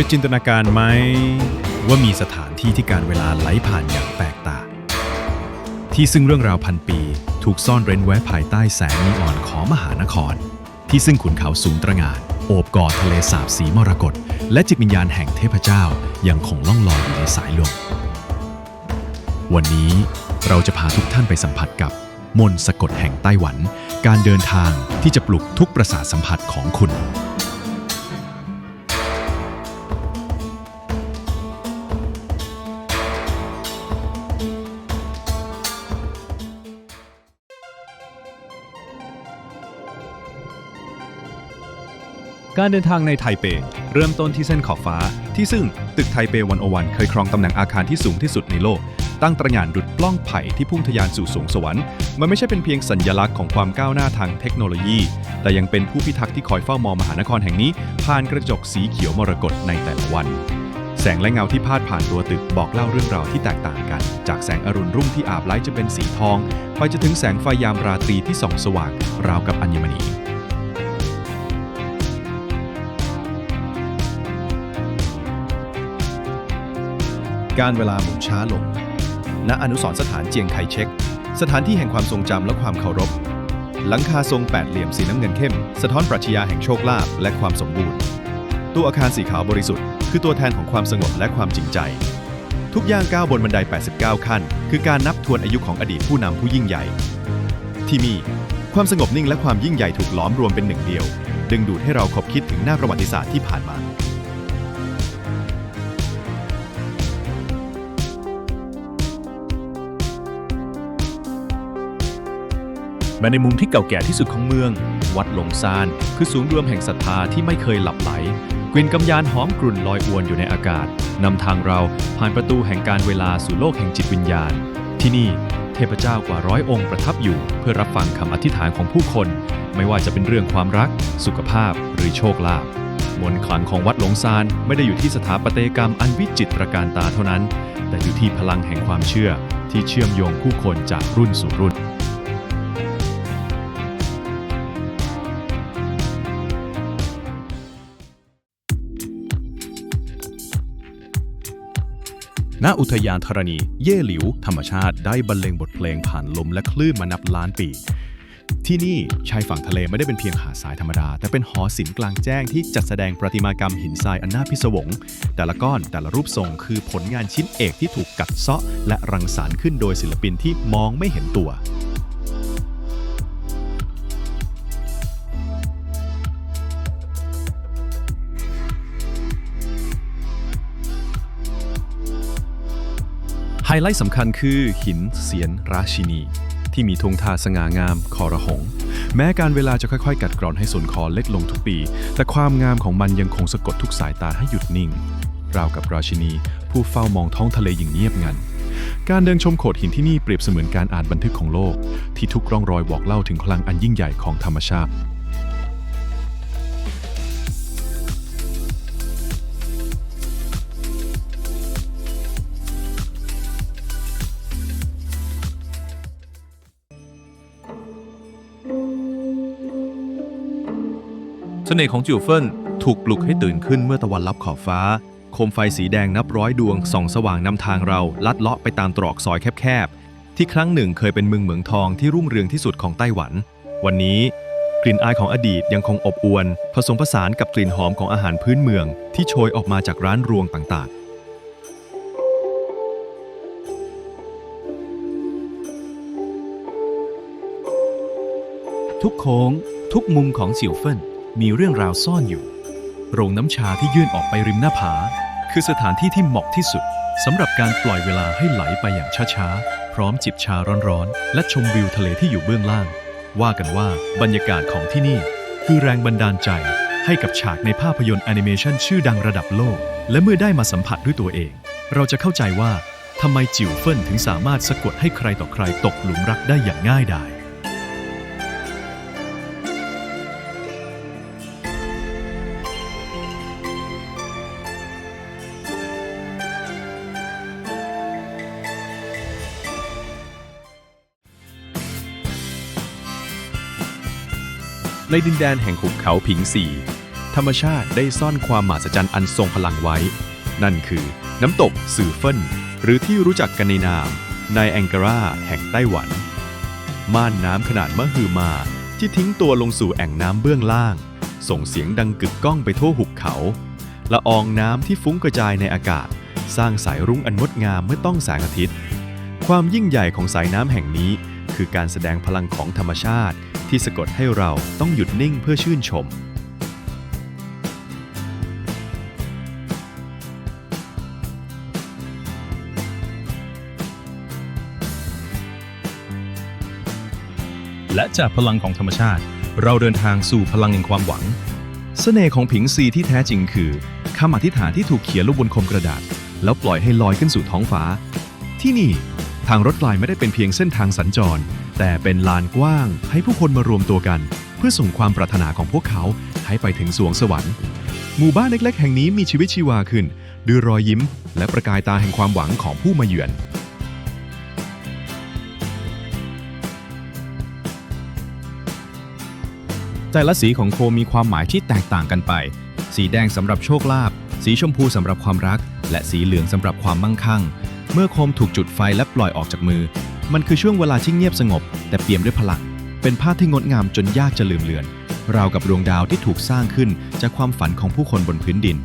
ยจินตนาการไหม ว่ามีสถานที่ที่การเวลาไหลผ่านอย่างแปลกตาที่ซึ่งเรื่องราวพันปี ถูกซ่อนเร้นไว้ภายใต้แสงนีออนของมหานคร ที่ซึ่งขุนเขาสูงตระหง่านโอบกอดทะเลสาบสีมรกตและจิตวิญญาณแห่งเทพเจ้ายังคงล่องลอยอยู่ในสายลมวันนี้เราจะพาทุกท่านไปสัมผัสกับมนต์สะกดแห่งไต้หวัน การเดินทางที่จะปลุกทุกประสาทสัมผัสของคุณ การเดินทางในไทเป เริ่มต้นที่เส้นขอบฟ้า ที่ซึ่งตึกไทเปวันโอวันเคยครองตำแหน่งอาคารที่สูงที่สุดในโลก ตั้งตระหง่านดุดปล้องไผ่ที่พุ่งทะยานสู่สวงสวรรค์ มันไม่ใช่เป็นเพียงสัญญลักษณ์ของความก้าวหน้าทางเทคโนโลยี แต่ยังเป็นผู้พิทักษ์ที่คอยเฝ้ามองมหานครแห่งนี้ ผ่านกระจกสีเขียวมรกตในแต่ละวัน แสงและเงาที่พาดผ่านตัวตึกบอกเล่าเรื่องราวที่แตกต่างกัน จากแสงอรุณรุ่งที่อาบไล้จะเป็นสีทอง ไปจนถึงแสงไฟยามราตรีที่ส่องสว่างราวกับอัญมณี การเวลาหมุนช้าลง ณ อนุสรสถานเจียงไคเชก สถานที่แห่งความทรงจำและความเคารพ หลังคาทรงแปดเหลี่ยมสีน้ำเงินเข้ม สะท้อนปรัชญาแห่งโชคลาภและความสมบูรณ์ ตัวอาคารสีขาวบริสุทธิ์ คือตัวแทนของความสงบและความจริงใจ ทุกย่างก้าวบนบันได 89 ขั้น คือการนับทวนอายุของอดีตผู้นำผู้ยิ่งใหญ่ ที่นี่ความสงบนิ่งและความยิ่งใหญ่ถูกหล้อมรวมเป็นหนึ่งเดียว ดึงดูดให้เราคบคิดถึงหน้าประวัติศาสตร์ที่ผ่านมา แม้ในมุมที่เก่าแก่ที่สุดของเมือง วัดหลงซาน คือศูนย์รวมแห่งศรัทธาที่ไม่เคยหลับไหลกลิ่นกำยานหอมกรุ่นลอยอวนอยู่ในอากาศนำทางเราผ่านประตูแห่งการเวลาสู่โลกแห่งจิตวิญญาณ ที่นี่เทพเจ้ากว่าร้อยองค์ประทับอยู่ เพื่อรับฟังคำอธิษฐานของผู้คน ไม่ว่าจะเป็นเรื่องความรัก สุขภาพหรือโชคลาภมนต์ขลังของวัดหลงซานไม่ได้อยู่ที่สถาปัตยกรรมอันวิจิตรการตาเท่านั้น แต่อยู่ที่พลังแห่งความเชื่อที่เชื่อมโยงผู้คนจากรุ่นสู่รุ่น ณอุทยานธรณี เย่หลิว ธรรมชาติได้บรรเลงบทเพลงผ่านลมและคลื่นมานับล้านปี ที่นี่ชายฝั่งทะเลไม่ได้เป็นเพียงหาดทรายธรรมดา แต่เป็นหอศิลป์กลางแจ้งที่จัดแสดงประติมากรรมหินทรายอันน่าพิศวง แต่ละก้อนแต่ละรูปทรงคือผลงานชิ้นเอกที่ถูกกัดเซาะ และรังสรรค์ขึ้นโดยศิลปินที่มองไม่เห็นตัว ไฮไลท์สำคัญคือหินเสียนราชินี ที่มีธงทาสง่างามคอระหง แม้การเวลาจะค่อยๆ กัดกร่อนให้ส่วนคอเล็กลงทุกปี แต่ความงามของมันยังคงสะกดทุกสายตาให้หยุดนิ่ง ราวกับราชินี ผู้เฝ้ามองท้องทะเลอย่างเงียบงัน การเดินชมโขดหินที่นี่เปรียบเสมือนการอ่านบันทึกของโลก ที่ทุกร่องรอยบอกเล่าถึงพลังอันยิ่งใหญ่ของธรรมชาติ สน่ห์ของจิวเฟินถูกปลุกให้ตื่นขึ้นเมื่อตะวันลับขอบฟ้า โคมไฟสีแดงนับร้อยดวงส่องสว่างนำทางเราลัดเลาะไปตามตรอกซอยแคบๆ ที่ครั้งหนึ่งเคยเป็นเมืองเหมืองทองที่รุ่งเรืองที่สุดของไต้หวัน วันนี้กลิ่นอายของอดีตยังคงอบอวล ผสมผสานกับกลิ่นหอมของอาหารพื้นเมือง ที่โชยออกมาจากร้านรวงต่างๆทุกโค้ง ทุกมุมของเสี่ยวเฟิน มีเรื่องราวซ่อนอยู่ โรงน้ำชาที่ยื่นออกไปริมหน้าผา คือสถานที่ที่เหมาะที่สุดสำหรับการปล่อยเวลาให้ไหลไปอย่างช้าๆ พร้อมจิบชาร้อนๆ และชมวิวทะเลที่อยู่เบื้องล่าง ว่ากันว่าบรรยากาศของที่นี่ คือแรงบันดาลใจให้กับฉากในภาพยนตร์แอนิเมชันชื่อดังระดับโลก และเมื่อได้มาสัมผัสด้วยตัวเอง เราจะเข้าใจว่าทำไมจิ๋วเฟินถึงสามารถสะกดให้ใครต่อใครตกหลุมรักได้อย่างง่ายดาย ในดินแดนแห่งหุบเขาผิงสี ธรรมชาติได้ซ่อนความมหัศจรรย์อันทรงพลังไว้ นั่นคือน้ำตกสื่อเฟินหรือที่รู้จักกันในนามไนแองการาแห่งไต้หวัน ม่านน้ำขนาดมหึมาที่ทิ้งตัวลงสู่แอ่งน้ำเบื้องล่าง ส่งเสียงดังกึกก้องไปทั่วหุบเขา ละอองน้ำที่ฟุ้งกระจายในอากาศ สร้างสายรุ้งอันงดงามเมื่อต้องแสงอาทิตย์ ความยิ่งใหญ่ของสายน้ำแห่งนี้ คือการแสดงพลังของธรรมชาติ ที่สะกดให้เราต้องหยุดนิ่งเพื่อชื่นชม และจากพลังของธรรมชาติ เราเดินทางสู่พลังแห่งความหวังเสน่ห์ของผิงซีที่แท้จริงคือคำอธิษฐานที่ถูกเขียนลงบนคมกระดาษ แล้วปล่อยให้ลอยขึ้นสู่ท้องฟ้า ที่นี่ ทางรถไฟไม่ได้เป็นเพียงเส้นทางสัญจร แต่เป็นลานกว้างให้ผู้คนมารวมตัวกัน เพื่อส่งความปรารถนาของพวกเขาให้ไปถึงสวงสวรรค์ หมู่บ้านเล็ก ๆ แห่งนี้มีชีวิตชีวาขึ้นด้วยรอยยิ้ม และประกายตาแห่งความหวังของผู้มาเยือนแต่ละสีของโคมมีความหมายที่แตกต่างกันไป สีแดงสำหรับโชคลาภ สีชมพูสำหรับความรัก และสีเหลืองสำหรับความมั่งคั่ง เมื่อโคมถูกจุดไฟและปล่อยออกจากมือ มันคือช่วงเวลาที่เงียบสงบ แต่เปี่ยมด้วยพลัง เป็นภาพที่งดงามจนยากจะลืมเลือน ราวกับดวงดาวที่ถูกสร้างขึ้นจากความฝันของผู้คนบนพื้นดิน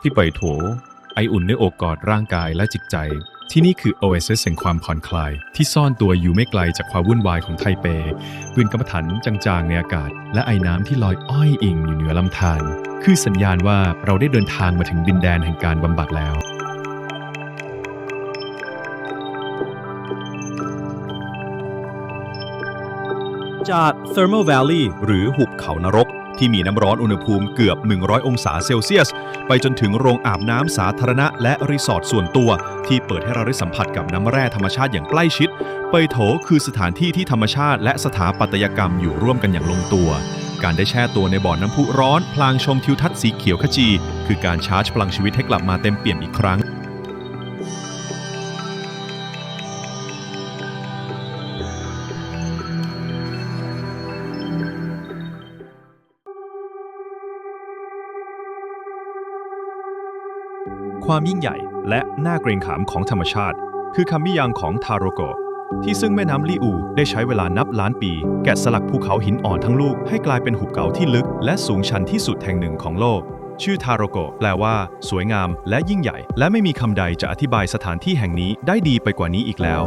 ที่ไปโถ ไออุ่นได้โอบกอดร่างกายและจิตใจ ที่นี่คือ Oasis แห่งความผ่อนคลาย ที่ซ่อนตัวอยู่ไม่ไกลจากความวุ่นวายของไทเปปืนกำมะถันจางๆในอากาศ และไอน้ำที่ลอยอ้อยอิงอยู่เหนือลำธารคือสัญญาณว่าเราได้เดินทางมาถึงดินแดนแห่งการบำบัดแล้ว จาก Thermal Valley หรือหุบเขานรก ที่มีน้ำร้อนอุณหภูมิเกือบ 100 องศาเซลเซียส ไปจนถึงโรงอาบน้ำสาธารณะและรีสอร์ทส่วนตัว ที่เปิดให้เราได้สัมผัสกับน้ำแร่ธรรมชาติอย่างใกล้ชิด เปยโถคือสถานที่ที่ธรรมชาติและสถาปัตยกรรมอยู่ร่วมกันอย่างลงตัว การได้แช่ตัวในบ่อน้ำพุร้อน พลางชมทิวทัศน์สีเขียวขจี คือการชาร์จพลังชีวิตให้กลับมาเต็มเปี่ยมอีกครั้ง ความยิ่งใหญ่และน่าเกรงขามของธรรมชาติ คือคำนิยามของทาโรโกที่ซึ่งแม่น้ำลีอูได้ใช้เวลานับล้านปี แกะสลักภูเขาหินอ่อนทั้งลูกให้กลายเป็นหุบเขาที่ลึก และสูงชันที่สุดแห่งหนึ่งของโลก ชื่อทาโรโกแปลว่า สวยงาม และยิ่งใหญ่ และไม่มีคำใดจะอธิบายสถานที่แห่งนี้ได้ดีไปกว่านี้อีกแล้ว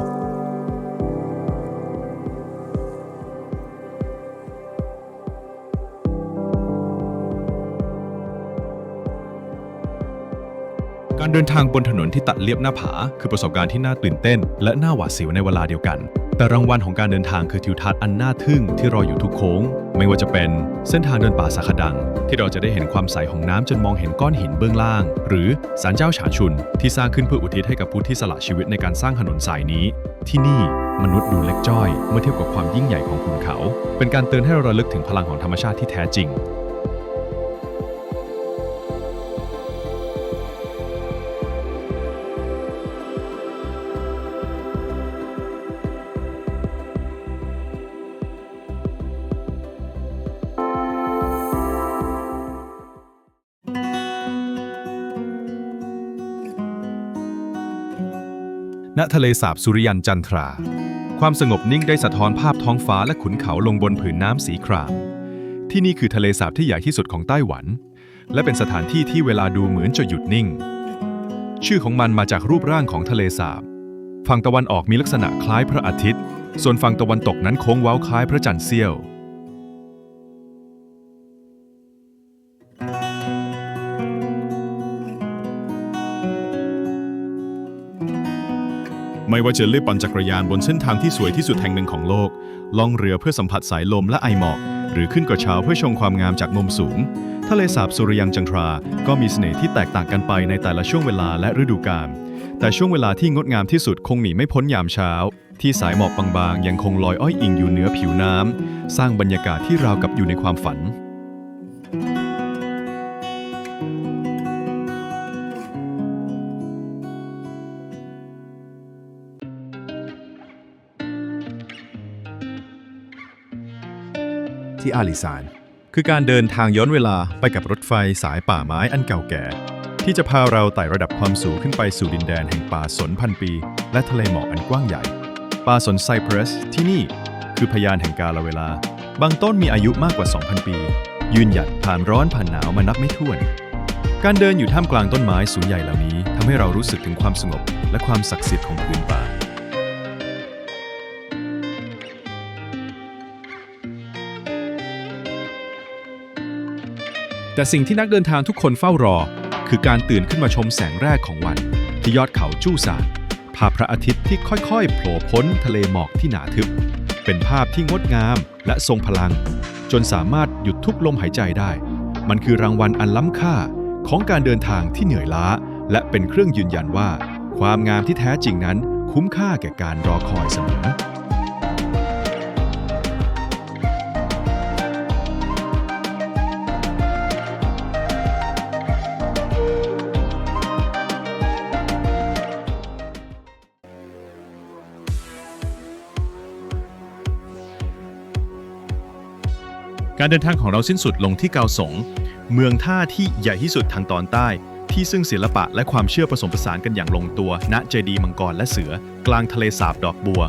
การเดินทางบนถนนที่ตัดเลียบหน้าผา คือประสบการณ์ที่น่าตื่นเต้น และน่าหวาดเสียวในเวลาเดียวกัน แต่รางวัลของการเดินทางคือทิวทัศน์อันน่าทึ่งที่รออยู่ทุกโค้ง ไม่ว่าจะเป็นเส้นทางเดินป่าสาขดัง ที่เราจะได้เห็นความใสของน้ำจนมองเห็นก้อนหินเบื้องล่าง หรือศาลเจ้าฉาชุน ที่สร้างขึ้นเพื่ออุทิศให้กับผู้ที่สละชีวิตในการสร้างถนนสายนี้ ที่นี่มนุษย์ดูเล็กจ้อย เมื่อเทียบกับความยิ่งใหญ่ของภูเขา เป็นการเตือนให้เราระลึกถึงพลังของธรรมชาติที่แท้จริง ณทะเลสาบสุริยันจันทรา ความสงบนิ่งได้สะท้อนภาพท้องฟ้าและขุนเขาลงบนผืนน้ำสีคราม ที่นี่คือทะเลสาบที่ใหญ่ที่สุดของไต้หวัน และเป็นสถานที่ที่เวลาดูเหมือนจะหยุดนิ่ง ชื่อของมันมาจากรูปร่างของทะเลสาบ ฝั่งตะวันออกมีลักษณะคล้ายพระอาทิตย์ ส่วนฝั่งตะวันตกนั้นโค้งเว้าคล้ายพระจันทร์เสี้ยว ไม่ว่าจะเลือกปั่นจักรยานบนเส้นทางที่สวยที่สุดแห่งหนึ่งของโลก ล่องเรือเพื่อสัมผัสสายลมและไอหมอก หรือขึ้นกระเช้าเพื่อชมความงามจากมุมสูง ทะเลสาบสุริยังจังทรา ก็มีเสน่ห์ที่แตกต่างกันไปในแต่ละช่วงเวลาและฤดูกาล แต่ช่วงเวลาที่งดงามที่สุดคงหนีไม่พ้นยามเช้า ที่สายหมอกบางๆ ยังคงลอยอ้อยอิงอยู่เหนือผิวน้ำ สร้างบรรยากาศที่ราวกับอยู่ในความฝัน ที่อาลิซาน คือการเดินทางย้อนเวลาไปกับรถไฟสายป่าไม้อันเก่าแก่ ที่จะพาเราไต่ระดับความสูงขึ้นไปสู่ดินแดนแห่งป่าสนพันปี และทะเลหมอกอันกว้างใหญ่ ป่าสนไซเปรสที่นี่คือพยานแห่งกาลเวลา บางต้นมีอายุมากกว่า 2,000 ปี ยืนหยัดผ่านร้อนผ่านหนาวมานับไม่ถ้วน การเดินอยู่ท่ามกลางต้นไม้สูงใหญ่เหล่านี้ทำให้เรารู้สึกถึงความสงบและความศักดิ์สิทธิ์ของพื้นป่า แต่สิ่งที่นักเดินทางทุกคนเฝ้ารอ คือการตื่นขึ้นมาชมแสงแรกของวัน ที่ยอดเขาจู้ซานภาพพระอาทิตย์ที่ค่อยๆโผล่พ้นทะเลหมอกที่หนาทึบ เป็นภาพที่งดงามและทรงพลัง จนสามารถหยุดทุกลมหายใจได้ มันคือรางวัลอันล้ำค่าของการเดินทางที่เหนื่อยล้า และเป็นเครื่องยืนยันว่า ความงามที่แท้จริงนั้นคุ้มค่าแก่การรอคอยเสมอ การเดินทางของเราสิ้นสุดลงที่เกาสง เมืองท่าที่ใหญ่ที่สุดทางตอนใต้ ที่ซึ่งศิลปะและความเชื่อผสมผสานกันอย่างลงตัว ณเจดีย์มังกรและเสือกลางทะเลสาบดอกบัว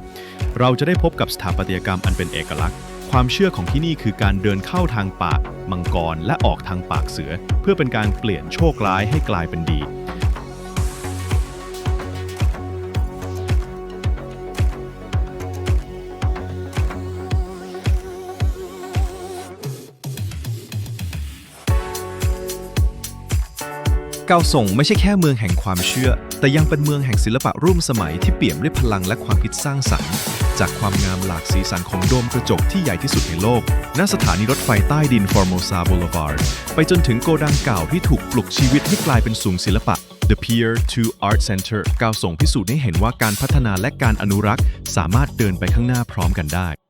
เราจะได้พบกับสถาปัตยกรรมอันเป็นเอกลักษณ์ ความเชื่อของที่นี่คือการเดินเข้าทางปากมังกรและออกทางปากเสือ เพื่อเป็นการเปลี่ยนโชคร้ายให้กลายเป็นดี เกาส่งไม่ใช่แค่เมืองแห่งความเชื่อ แต่ยังเป็นเมืองแห่งศิลปะร่วมสมัยที่เปี่ยมด้วยพลังและความคิดสร้างสรรค์ จากความงามหลากสีสันของโดมกระจกที่ใหญ่ที่สุดในโลก ณ สถานีรถไฟใต้ดิน Formosa Boulevard ไปจนถึงโกดังเก่าที่ถูกปลุกชีวิตให้กลายเป็นศูนย์ศิลปะ The Pier to Art Center กาวส่งพิสูจน์ให้เห็นว่าการพัฒนาและการอนุรักษ์ สามารถเดินไปข้างหน้าพร้อมกันได้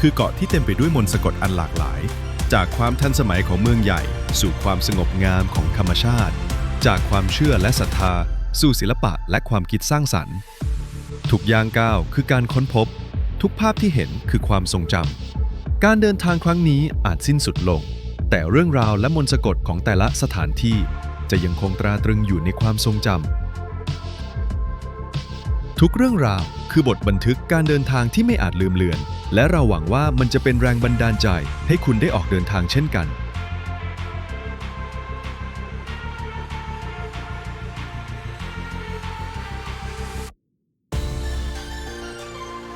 คือเกาะที่เต็มไปด้วยมนต์สะกดอันหลากหลาย จากความทันสมัยของเมืองใหญ่ สู่ความสงบงามของธรรมชาติ จากความเชื่อและศรัทธา สู่ศิลปะและความคิดสร้างสรรค์ ทุกย่างก้าวคือการค้นพบ ทุกภาพที่เห็นคือความทรงจำการเดินทางครั้งนี้อาจสิ้นสุดลง แต่เรื่องราวและมนต์สะกดของแต่ละสถานที่ จะยังคงตราตรึงอยู่ในความทรงจำ ทุกเรื่องราวคือบทบันทึกการเดินทางที่ไม่อาจลืมเลือน และเราหวังว่ามันจะเป็นแรงบันดาลใจ ให้คุณได้ออกเดินทางเช่นกัน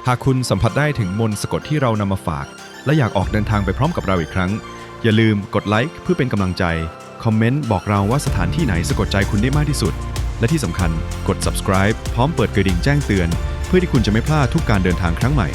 หากคุณสัมผัสได้ถึงมนต์สะกดที่เรานำมาฝาก และอยากออกเดินทางไปพร้อมกับเราอีกครั้ง อย่าลืมกดไลค์เพื่อเป็นกำลังใจ คอมเมนต์บอกเราว่าสถานที่ไหนสะกดใจคุณได้มากที่สุด และที่สำคัญกด subscribe พร้อมเปิดกระดิ่งแจ้งเตือน เพื่อที่คุณจะไม่พลาดทุกการเดินทางครั้งใหม่